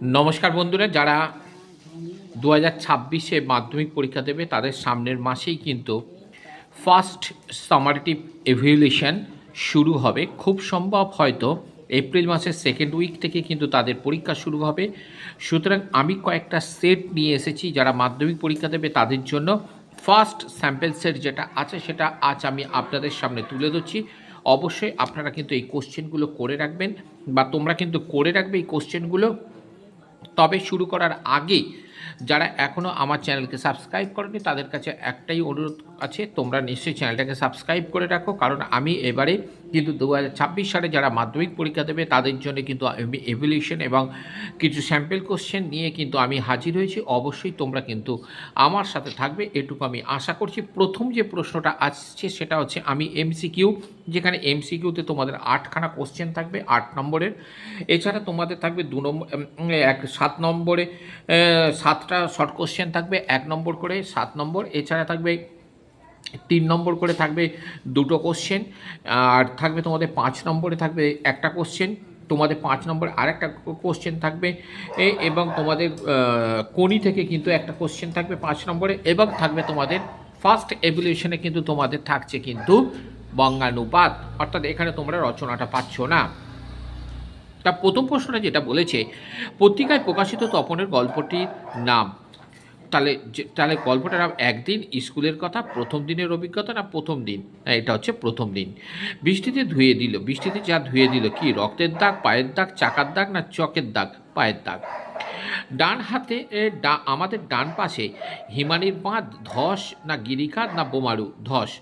নমস্কার বন্ধুরা, যারা দু হাজার ছাব্বিশে মাধ্যমিক পরীক্ষা দেবে, তাদের সামনের মাসেই কিন্তু ফার্স্ট সামারেটিভ এভিউলেশন শুরু হবে। খুব সম্ভব হয়তো এপ্রিল মাসের সেকেন্ড উইক থেকে কিন্তু তাদের পরীক্ষা শুরু হবে। সুতরাং আমি কয়েকটা সেট নিয়ে এসেছি, যারা মাধ্যমিক পরীক্ষা দেবে, তাদের জন্য ফার্স্ট স্যাম্পেল সেট যেটা আছে, সেটা আজ আমি আপনাদের সামনে তুলে ধরছি। অবশ্যই আপনারা কিন্তু এই কোশ্চেনগুলো করে রাখবেন, বা তোমরা কিন্তু করে রাখবে এই কোশ্চেনগুলো তবে শুরু করার আগে যারা এখনও আমার চ্যানেলকে সাবস্ক্রাইব করেনি, তাদের কাছে একটাই অনুরোধ আছে, তোমরা নিশ্চয়ই চ্যানেলটাকে সাবস্ক্রাইব করে রাখো, কারণ আমি এবারে কিন্তু দু হাজার ছাব্বিশ সালে যারা মাধ্যমিক পরীক্ষা দেবে, তাদের জন্য কিন্তু আমি এভলিউশন এবং কিছু স্যাম্পেল কোশ্চেন নিয়ে কিন্তু আমি হাজির হয়েছি। অবশ্যই তোমরা কিন্তু আমার সাথে থাকবে, এটুকু আমি আশা করছি। প্রথম যে প্রশ্নটা আসছে, সেটা হচ্ছে আমি এমসিকিউ যেখানে এমসিকিউতে তোমাদের আটখানা কোশ্চেন থাকবে, আট নম্বরের। এছাড়া তোমাদের থাকবে দু নম্বর এক, সাত নম্বরে সাতটা শর্ট কোশ্চেন থাকবে, এক নম্বর করে সাত নম্বর, এছাড়া থাকবে, তিন নম্বর করে থাকবে দুটো কোশ্চেন আর থাকবে তোমাদের পাঁচ নম্বরে থাকবে একটা কোশ্চেন তোমাদের পাঁচ নম্বর আরেকটা কোশ্চেন থাকবে এবং তোমাদের কোনি থেকে কিন্তু একটা কোশ্চেন থাকবে পাঁচ নম্বরে, এবং থাকবে তোমাদের ফার্স্ট এভলিউশনে কিন্তু তোমাদের থাকছে কিন্তু বঙ্গানুপাত, অর্থাৎ এখানে তোমরা রচনাটা পাচ্ছ না। তা প্রথম প্রশ্নটা যেটা বলেছে, পত্রিকায় প্রকাশিত তপনের গল্পটির নাম। তাহলে তাহলে গল্পটার নাম একদিন, স্কুলের কথা, প্রথম দিনের অভিজ্ঞতা না প্রথম দিন? এটা হচ্ছে প্রথম দিন। বৃষ্টিতে ধুয়ে দিল, বৃষ্টিতে যা ধুয়ে দিল, কি? রক্তের দাগ, পায়ের দাগ, চাকার দাগ না চকের দাগ, পায়ের দাগ? ডান হাতে ডা- আমাদের ডান পাশে হিমানির বাঁধ, ধস না গিরিখাত না বোমারু, ধস?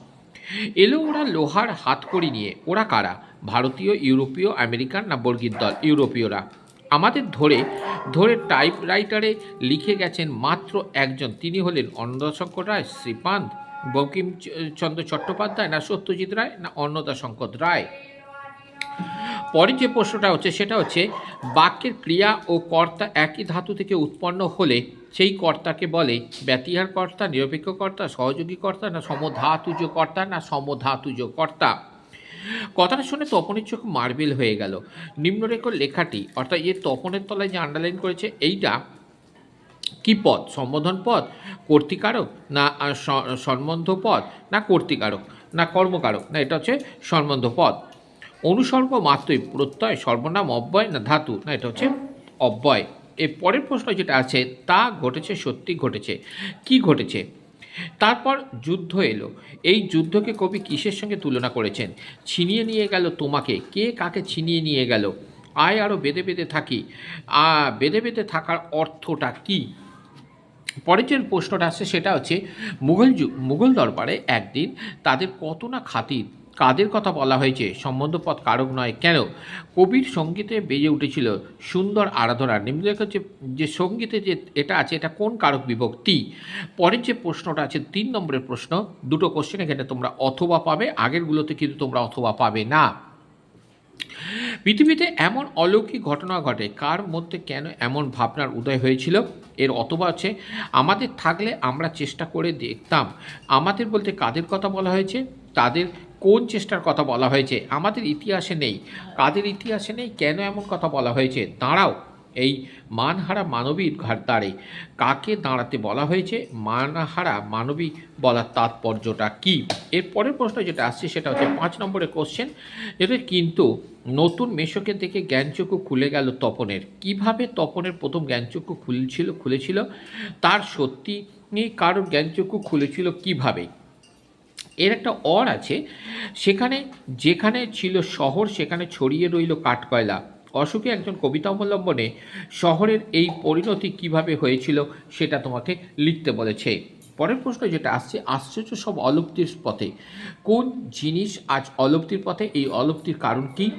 এলো ওরা লোহার হাতকড়ি নিয়ে। ওরা কারা? ভারতীয়, ইউরোপীয়, আমেরিকান না বর্গীর দল? ইউরোপীয়রা। আমাদের ধরে ধরে টাইপ রাইটারে লিখে গেছেন মাত্র একজন। তিনি হলেন অন্নদাশঙ্কর রায় শ্রীপান্ত বঙ্কিমচন্দ্র চট্টোপাধ্যায় না সত্যজিৎ রায় না অন্নদাশঙ্কর রায়? পরের যে প্রশ্নটা হচ্ছে, সেটা হচ্ছে, বাক্যের ক্রিয়া ও কর্তা একই ধাতু থেকে উৎপন্ন হলে সেই কর্তাকে বলে ব্যতিহার কর্তা নিরপেক্ষ কর্তা সহযোগী কর্তা না সমধাতুজ কর্তা না সমধাতুজ কর্তা কথাটা শুনে তপনের চোখ মার্বেল হয়ে গেল। নিম্নরেখ লেখাটি, অর্থাৎ এই তপনের তলায় যে আন্ডারলাইন করেছে, এইটা কি পদ? সম্বোধন পদ? কর্তিকারক? না সম্বন্ধ পদ? না, কর্তিকারক? না, কর্মকারক? না, এটা হচ্ছে সম্বন্ধ পদ। অনুসর্গ মাত্রই, প্রত্যয়, সর্বনাম অব্যয়, না, ধাতু? না, এটা হচ্ছে অব্যয়। এর পরের প্রশ্ন যেটা আছে, তা ঘটেছে, সত্যি ঘটেছে। কি ঘটেছে? তারপর যুদ্ধ এলো। এই যুদ্ধকে কবি কিসের সঙ্গে তুলনা করেছেন? ছিনিয়ে নিয়ে গেল তোমাকে। কে কাকে ছিনিয়ে নিয়ে গেল? আয় আরও বেঁধে বেঁধে থাকি। বেঁধে বেঁধে থাকার অর্থটা কী? পরের যে প্রশ্নটা আসছে সেটা হচ্ছে, মুঘল যুগ মুঘল দরবারে একদিন তাদের কত না খাতির কাদের কথা বলা হয়েছে সম্বন্ধপদ কারক নয়, কেন? কবির সঙ্গীতে বেজে উঠেছিল সুন্দর আরাধনা। নিম্নলেখ যে যে সঙ্গীতে যে এটা আছে, এটা কোন কারক বিভক্তি? পরের যে প্রশ্নটা আছে, তিন নম্বরের প্রশ্ন, দুটো কোশ্চেন এখানে তোমরা অথবা পাবে, আগেরগুলোতে কিন্তু তোমরা অথবা পাবে না। পৃথিবীতে এমন অলৌকিক ঘটনা ঘটে, কার মধ্যে কেন এমন ভাবনার উদয় হয়েছিল? এর অথবা আছে, আমাদের থাকলে আমরা চেষ্টা করে দেখতাম। আমাদের বলতে কাদের কথা বলা হয়েছে? তাদের কোন চেষ্টার কথা বলা হয়েছে? আমাদের ইতিহাসে নেই। কাদের ইতিহাসে নেই? কেন এমন কথা বলা হয়েছে? দাঁড়াও, এই মানহারা মানবীর ঘাট দাঁড়ে কাকে দাঁড়াতে বলা হয়েছে? মানহারা মানবী বলার তাৎপর্যটা কী? এর পরের প্রশ্ন যেটা আসছে সেটা হচ্ছে পাঁচ নম্বরের কোশ্চেন যেটা কিন্তু নতুন মেশকে দেখে জ্ঞানচক্ষু খুলে গেল তপনের। কীভাবে তপনের প্রথম জ্ঞানচক্ষু খুলছিল, খুলেছিল? তার সত্যি কারোর জ্ঞানচক্ষু খুলেছিল কীভাবে? এর একটা অর আছে, সেখানে, যেখানে ছিল শহর, সেখানে ছড়িয়ে রইল কাঠকয়লা। অশোকে একজন কবিতা অবলম্বনে শহরের এই পরিণতি কীভাবে হয়েছিল সেটা তোমাকে লিখতে বলেছে। পরের প্রশ্ন যেটা আসছে, আশ্চর্য সব অলুপ্তির পথে। কোন জিনিস আজ অলুপ্তির পথে? এই অলুপ্তির কারণ কি?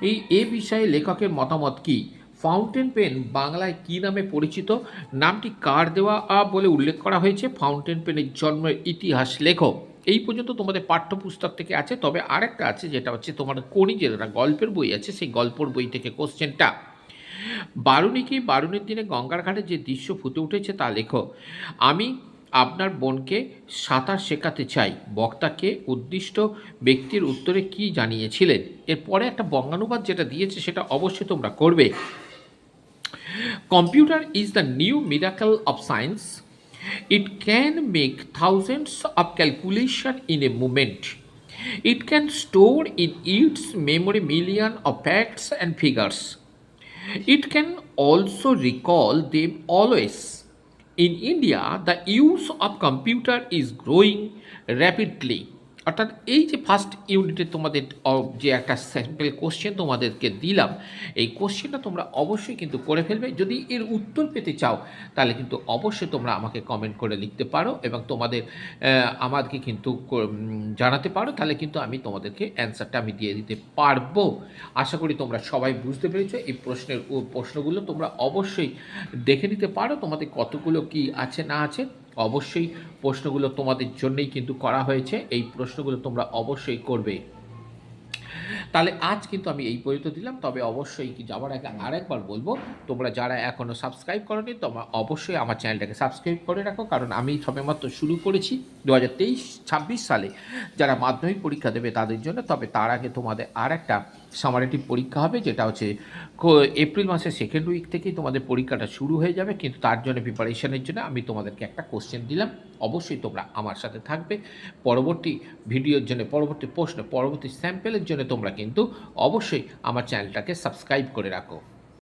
এই এ বিষয়ে লেখকের মতামত কি? ফাউন্টেন পেন বাংলায় কী নামে পরিচিত? নামটি কার দেওয়া বলে উল্লেখ করা হয়েছে? ফাউন্টেন পেনের জন্মের ইতিহাস লেখো। এই পর্যন্ত তোমাদের পাঠ্যপুস্তক থেকে আছে, তবে আরেকটা আছে যেটা হচ্ছে তোমার কণিজের গল্পের বই আছে, সেই গল্পর বই থেকে কোশ্চেনটা। বারুণীকে বারুণীর দিনে গঙ্গার ঘাটে যে দৃশ্য ফুটে উঠেছে তা লেখো। আমি আপনার বোনকে সাঁতার শেখাতে চাই। বক্তাকে উদ্দিষ্ট ব্যক্তির উত্তরে কি জানিয়েছিলেন? এরপরে একটা বঙ্গানুবাদ যেটা দিয়েছে সেটা অবশ্যই তোমরা করবে। Computer is the new miracle of science. It can make thousands of calculation in a moment. It can store in its memory million of facts and figures. It can also recall them always. In India, the use of computer is growing rapidly. অর্থাৎ এই যে first ইউনিটে তোমাদের যে একটা sample question তোমাদেরকে দিলাম, এই কোশ্চেনটা তোমরা অবশ্যই কিন্তু করে ফেলবে। যদি এর উত্তর পেতে চাও, তাহলে কিন্তু অবশ্যই তোমরা আমাকে কমেন্ট করে লিখতে পারো এবং তোমাদের আমাকে কিন্তু জানাতে পারো। তাহলে কিন্তু আমি তোমাদেরকে অ্যান্সারটা আমি দিয়ে দিতে পারব। আশা করি তোমরা সবাই বুঝতে পেরেছ, এই প্রশ্নের প্রশ্নগুলো তোমরা অবশ্যই দেখে নিতে পারো। তোমাদের কতগুলো কি আছে, না আছে অবশ্যই প্রশ্নগুলো তোমাদের জন্যই কিন্তু করা হয়েছে। এই প্রশ্নগুলো তোমরা অবশ্যই করবে। তাহলে আজ কিন্তু আমি এই পর্যন্ত দিলাম, তবে অবশ্যই কি যাওয়ার আগে আরেকবার বলব, তোমরা যারা এখনও সাবস্ক্রাইব করোনি, তোমরা অবশ্যই আমার চ্যানেলটাকে সাবস্ক্রাইব করে রাখো, কারণ আমি সবেমাত্র শুরু করেছি দু হাজার তেইশ ছাব্বিশ সালে। যারা মাধ্যমিক পরীক্ষা দেবে তাদের জন্য, তবে তার আগে তোমাদের আর একটা সামারেটিভ পরীক্ষা হবে, যেটা হচ্ছে এপ্রিল মাসের সেকেন্ড উইক থেকেই তোমাদের পরীক্ষাটা শুরু হয়ে যাবে, কিন্তু তার জন্য প্রিপারেশনের জন্য আমি তোমাদেরকে একটা কোশ্চেন দিলাম। অবশ্যই তোমরা আমার সাথে থাকবে। পরবর্তী ভিডিওর জন্য, পরবর্তী প্রশ্ন, পরবর্তী স্যাম্পেলের জন্য তোমরা কিন্তু অবশ্যই আমার চ্যানেলটাকে সাবস্ক্রাইব করে রাখো।